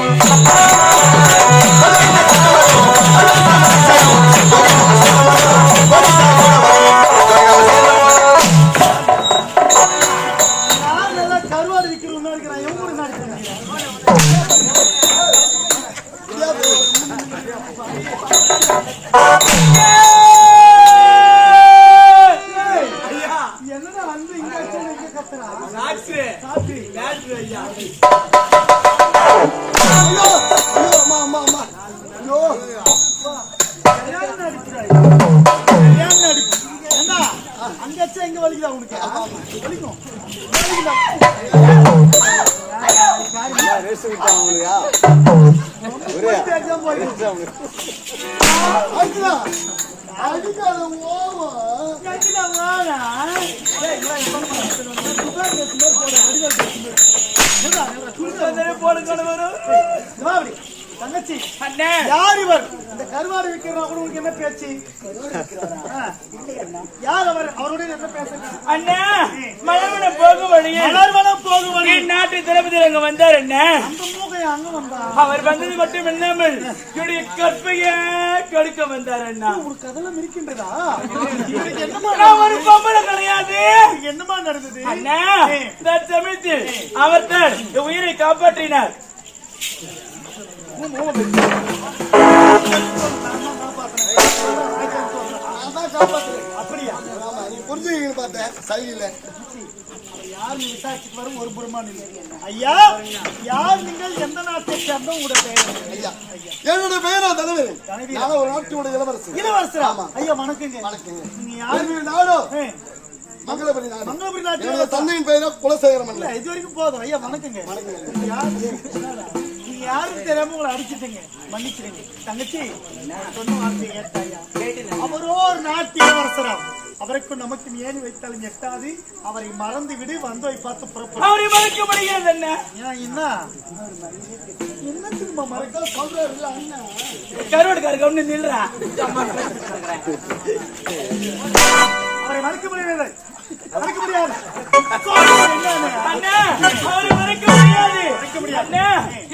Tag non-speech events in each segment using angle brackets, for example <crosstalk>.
அது கடையில தென்னை மரம் இங்க வா. துபாய் பேசு மாதிரி போடு, அடிக்காத. தங்கச்சி. யார் இவர்? இந்த கருவாடு விற்கிறா கூட உனக்கு என்ன பேச்சு. யார் அவர்? அவருடைய என்ன பேசுறீங்க அண்ணா மலவன போகும் வழியில் மலர்வனம் போகும் வழி என் நாட்டு திரௌபதி வந்தார் அண்ணா. அவர் வந்தது மட்டும் இல்லாமல் என்னுடைய கற்பைய கடுக்க வந்தார் அண்ணா. உங்களுக்கு அதெல்லாம் இருக்கின்றதா நான் ஒரு பொம்பளை கிடையாது. என்னமா நடந்தது? அண்ணா தற்சமயத்தில் அவர் தான் உயிரை காப்பாற்றினார். அப்படியா? புரிஞ்சுக்கீங்கன்னு பார்த்தேன் சரியில்லை. யார் நீ விசாரிச்சுட்டு வரும்? ஒரு புறமா இல்லை ஐயா யார் நீங்கள்? எந்த நாட்டை சேர்ந்த உங்களோட பெயர்? ஐயா. என்னோட பெயரா தலைவர். தலைவர். நான் ஒரு நாட்டோட இளவரசர். இளவரசரா? ஐயா வணக்கங்க. வணக்கங்க. நீங்க யாரு? என்னுடைய நாடோ? மங்களபுரி நாடு. மங்களபுரி நாட்டு? தந்தையின் பெயரா குலசேகரம் இது வரைக்கும் போதும். ஐயா வணக்கங்க. நீங்க யாரு? யாருன்னு தெரியாம உங்களை அடிச்சிட்டீங்க. மன்னிச்சிடுங்க. தங்கச்சி சொன்ன வார்த்தையை ஏத்தாயா? அவரோ ஒரு நாட்டு இளவரசரா அவருக்கும் நமக்கு ஏணி வைத்தாலும் எட்டாது. அவரை மறந்து விடு வந்தோய் பார்த்து புறப்படும் அவரை மறக்க முடியாது ஏன் என்ன? என்ன திரும்ப மறக்க? சொல்றாரு அண்ணா. கருவாடுக்காரங்க ஒண்ணு நில்றா. அவரை மறக்க முடியாது. மறக்க முடியாது. <laughs> அண்ணா. அவரை மறக்க முடியாது. அண்ணா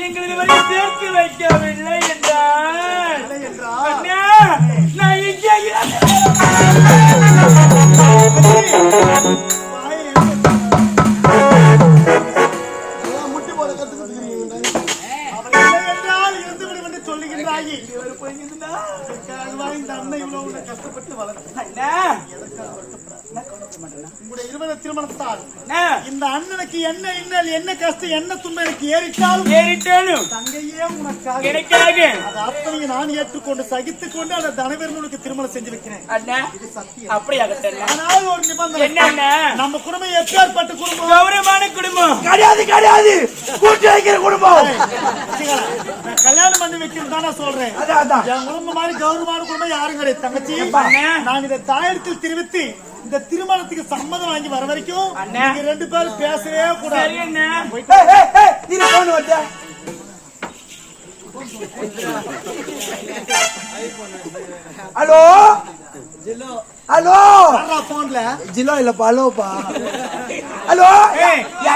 எங்களுக்கு வரை சேர்த்து வைக்கவில்லை என்றால். அண்ணா நான் இங்கே திருமணத்தால். இந்த அண்ணனுக்கு என்ன இன்னல் என்ன கஷ்டம் என்ன துன்பம் எனக்கு ஏறிட்டால் ஏறிட்டாலும் தங்கையே உனக்காக. எனக்காக அது அத்தனையும் நான் ஏற்றுக்கொண்டு சகித்துக் கொண்டு அந்த தனவேரனுக்கு திருமணம் செஞ்சு வைக்கிறேன். அண்ணா இது சத்தியம். அப்படியாகட்டும் ஆனால் ஒரு நிபந்தனை. என்ன அண்ணா? நம்ம குடும்பம் எப்பேற்பட்ட குடும்பம். கௌரவமான குடும்பம். கிடையாது கிடையாது. கூட்டி வைக்கிற குடும்பம். தான் நான் சொல்றேன். அதான் அதான். என் குடும்பம் மாதிரி கௌரவமான குடும்பம் யாரும் கிடையாது. தங்கச்சி அண்ணா. நான் இதை தாயத்தில் தெரிவித்து இந்த திருமணத்துக்கு சம்மதம் வாங்கி வர வரைக்கும் அண்ணா. நீங்க ரெண்டு பேரும் பேசவே கூடாது. ஹலோ? ஹலோ? போன்ல ஜிலோ இல்லப்பா ஹலோப்பா. ஹலோ.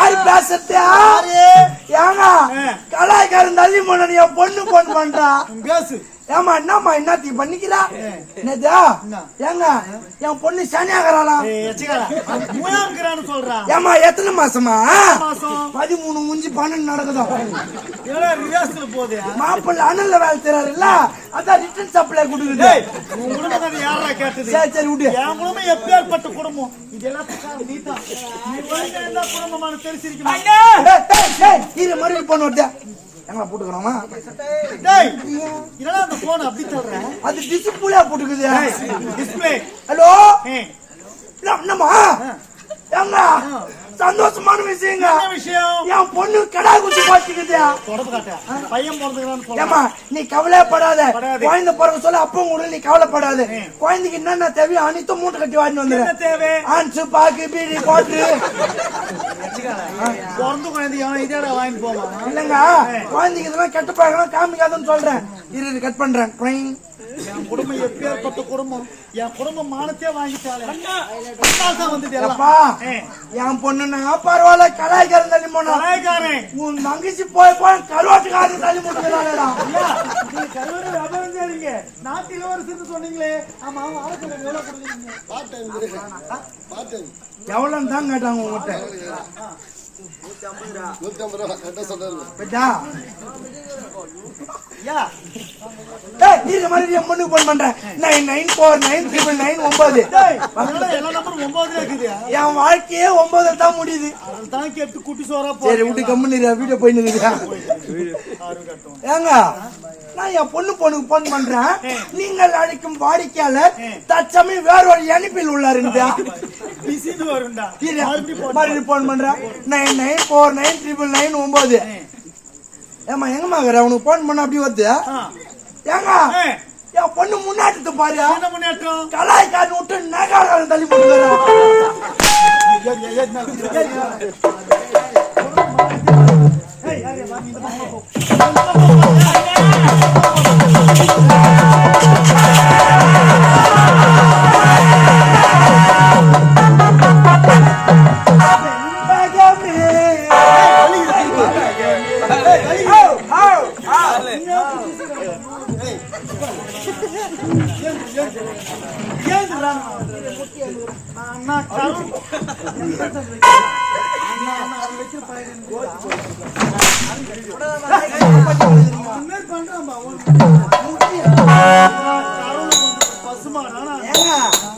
யாரு பேசுறது? ஏங்க கலாய்க்காரன் தள்ளி போன என் பொண்ணு போன் பண்றா? பேசு. ஏமா என்னம்மா என்னத்தி பண்ணிக்கிறா? என்னதா? ஏங்க என் பொண்ணு சொல்றான் ஏமா எத்தனை மாசமா? பதிமூணு முஞ்சி பன்னெண்டு ரிவர்ஸ்ல போகுது? மாப்பிள்ள அண்ணல்ல வேலை செய்யறாருல்ல அதான் ரிட்டர்ன் சப்ளை கொடுக்குது. சரி சரி விடு. என் குடும்பம் எப்பேற்பட்ட குடும்பம்? இது எல்லாத்துக்கும் நீதான். என்ன குடும்பமான இரு மறுபடியும் போன் வருது. எங்களா போட்டுக்கிறோமா டேய் என்னடா அந்த போன் அப்படி சொல்ற? அது டிஸ்பிளே போட்டுக்குது. டிஸ்பிளே ஹலோ என்னம்மா? ஏங்க? சந்தோஷமான விஷயங்க. விஷயம்? என் பொண்ணு கடா குத்தி பாத்துக்குது பையன் ஏமா நீ கவலைப்படாத படாத. குழந்தை பிறகு சொல்ல அப்பவும் கூட நீ கவலைப்படாத. குழந்தைக்கு என்னென்ன தேவையோ அனைத்தும் மூட்டை கட்டி என்ன வந்துடுறேன் தேவை? ஆன்சு பாக்கு பீடி போட்டு. <laughs> பிறந்த குழந்தைய இதோட வாங்கிட்டு போவான் இல்லங்க. குழந்தைங்க இதெல்லாம் கெட்ட பழக்கம் காமிக்காதுன்னு சொல்றேன். இரு கட் பண்றேன். என் குடும்பம் எப்பேற்பட்ட குடும்பம்? என் குடும்பம் மானத்தையே வாங்கிட்டாலே அண்ணா. தான் வந்துட்டு. எல்லாம் அப்பா என் பொண்ணுன்னா பரவாயில்ல கலாய்க்காரன் தள்ளி போனா? கலாய்க்காரன் உன் தங்கச்சி போய் போய் கருவாட்டுக்காரன் தள்ளி நீங்க கருவாடு வியாபாரம் செய்றீங்க. நாட்டு இளவரசர்னு சொன்னீங்களே. ஆமா எவ்வளவு? பார்ட் டைம் பார்ட் டைம் எவ்வளவுன்னு தான் கேட்டாங்க உங்ககிட்ட. நூத்தி ஐம்பது ரூபா கரெக்டா சொல்றாரு பட்டா ஐயா, ஏய் நீங்க மாதிரி என் பொண்ணுக்கு போன் பண்றேன் nine nine four nine triple nine ஒன்பது. என் வாழ்க்கையே ஒன்பதுல தான் முடியுது. அதைத்தான் கேட்டு குட்டி சோறா சரி. விட்டு கம்முன்னு. ஏங்க நான் என் பொண்ணு பொண்ணுக்கு போன் பண்றேன். நீங்கள் அழைக்கும் வாடிக்கையாளர் தற்சமயம் வேற ஒரு இணைப்பில். இரு, மறுபடியும் போடு. மறுபடியும் போன் பண்றேன். Nine nine four nine triple nine ஒன்பது. ஏமா எங்கம்மா இருக்கிற உனக்கு போன் பண்ண அப்படி வருது. ஏங்க என் பொண்ணு முன்னாடி பாரு என்ன முன்னேற்றம்? கலாய்க்காரன் விட்டு நகாரம் தள்ளி போட்டுக்கிறேன் ஏய்,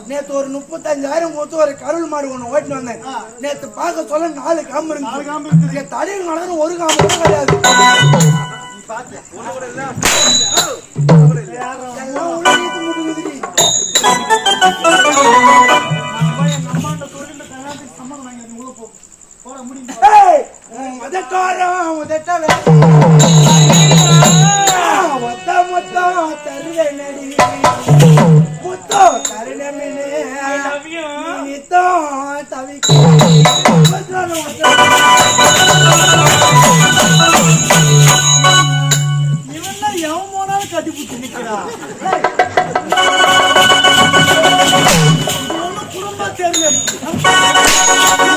நேத்து ஒரு முப்பத்தஞ்சாயிரம் கொடுத்து ஒரு கருள் மாடு ஒண்ணு ஓட்டிட்டு வந்தேன். நேத்து பார்க்க சொல்ல நாலு காம்பு இருக்கு. இங்க தடையில் நடந்து ஒரு காம்பு கூட கிடையாது. எல்லாம் உள்ள நீத்து முட்டுக்குதுடி. எங்க அம்மாண்ட சொல்லிட்டு கல்யாணத்துக்கு சம்மதம் வாங்கி அது உள்ள போ. போட முடியுமா? ஏய், உன் உதட்டோரம் உதட்ட வேலை. ஒத்த மொத்தம் தருதனடி. முத்தோ தருணமினே. love you. நித்தம். இவன்லாம் எவன் போனாலும் கட்டி பிடிச்சி தெரியல.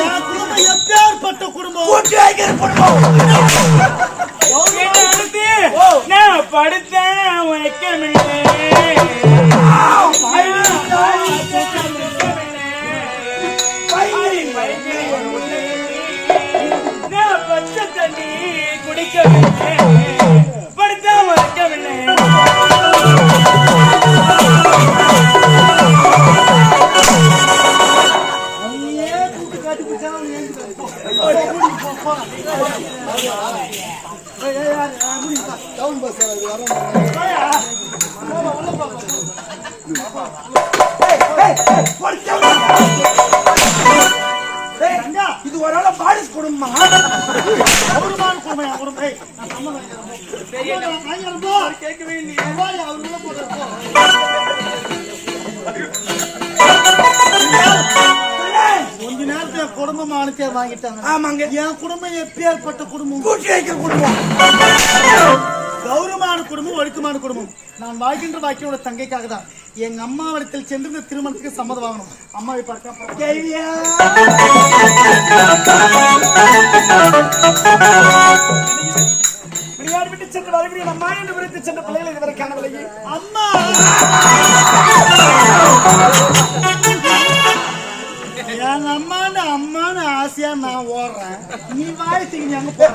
என் குடும்பம் எப்பேற்பட்ட குடும்பம். கூட்டி வைக்கிற குடும்பம். நான் படுத்தேன் நான் பச்சை தண்ணி குடிக்கவில்லை படுத்தா உனக்கமில்லை குடும்பமா அவருமான குடும்பம், குடும்பம். கேட்கவே இல்லையே போயா, அவர் உள்ள போறாரு, போ. கொஞ்ச நேரத்துல என் குடும்பம் மானத்தையே வாங்கிட்டாங்க. ஆமாங்க. என் குடும்பம் எப்பேற்பட்ட குடும்பம்? கூட்டி வைக்கிற குடும்பம். கௌரவமான குடும்பம் ஒழுக்கமான குடும்பம். நான் வாழ்கின்ற பாக்கியோட தங்கைக்காக தான். எங்க அம்மாவிடத்தில் சென்று இந்த திருமணத்துக்கு சம்மதம் வாங்கணும் அம்மாவை பார்க்க கேள்வியா விட்டு சென்று வருகிறேன் அம்மா என்று விரைத்து சென்ற பிள்ளைகளை இதுவரை காணவில்லையே. அம்மா! எங்க அம்மான்னு அம்மான்னு ஆசையா நான் ஓடுறேன். நீ வாய் அங்க போ.